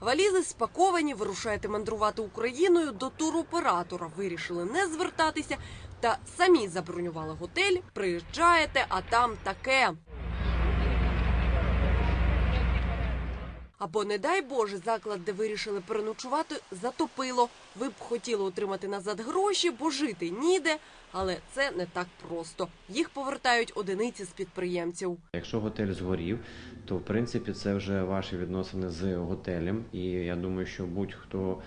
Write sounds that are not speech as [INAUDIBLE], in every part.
Валізи спаковані, вирушаєте мандрувати Україною до туроператора. Вирішили не звертатися та самі забронювали готель. Приїжджаєте, а там таке. Або не дай Боже, заклад, де вирішили переночувати, затопило. Ви б хотіли отримати назад гроші, бо жити ніде, але це не так просто. Їх повертають одиниці з підприємців. Якщо готель згорів, то в принципі це вже ваші відносини з готелем, і я думаю, що будь-хто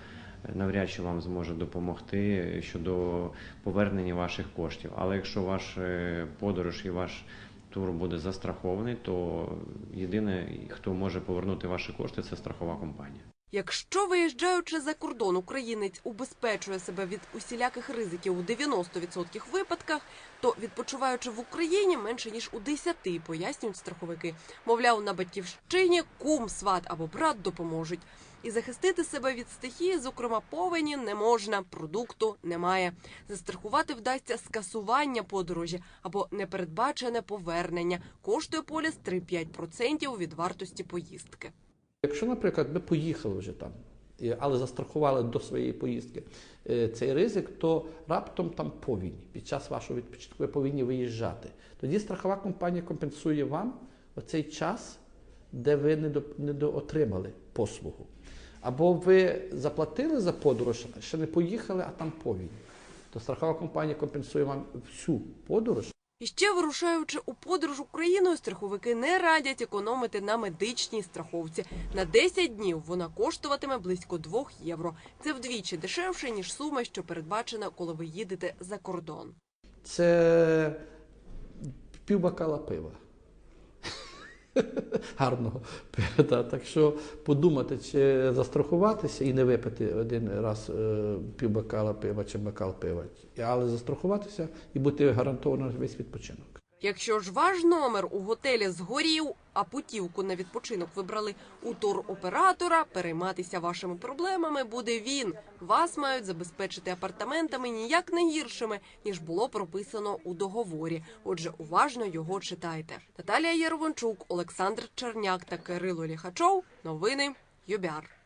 навряд чи вам зможе допомогти щодо повернення ваших коштів. Але якщо ваш е, подорож і ваш тур буде застрахований, то єдине, хто може повернути ваші кошти, це страхова компанія. Якщо виїжджаючи за кордон, українець убезпечує себе від усіляких ризиків у 90% випадках, то відпочиваючи в Україні менше ніж у 10, пояснюють страховики. Мовляв, на батьківщині кум, сват або брат допоможуть. І захистити себе від стихії, зокрема повені, не можна, продукту немає. Застрахувати вдасться скасування подорожі або непередбачене повернення. Коштує поліс 3-5% від вартості поїздки. Якщо, наприклад, ми поїхали вже там, але застрахували до своєї поїздки е, цей ризик, то раптом там повінь. Під час вашого відпочинку ви повинні виїжджати. Тоді страхова компанія компенсує вам оцей час, де ви не до- послугу. Або ви заплатили за подорож, ще не поїхали, а там повінь. То страхова компанія компенсує вам всю подорож. І ще вирушаючи у подорож Україною, страховики не радять економити на медичній страховці. На 10 днів вона коштуватиме близько 2 євро. Це вдвічі дешевше ніж сума, що передбачена, коли ви їдете за кордон. Це півбокала пива. [LAUGHS] Гарного [LAUGHS] пива. Так що подумати, чи застрахуватися і не випити один раз півбакала півбокала пива чи бокал пива, але застрахуватися і бути гарантовано весь відпочинок. Якщо ж ваш номер у готелі згорів, а путівку на відпочинок вибрали у туроператора, перейматися вашими проблемами буде він. Вас мають забезпечити апартаментами ніяк не гіршими, ніж було прописано у договорі. Отже, уважно його читайте. Наталія Єровончук, Олександр Черняк та Кирило Ліхачов. Новини ЮБЯР.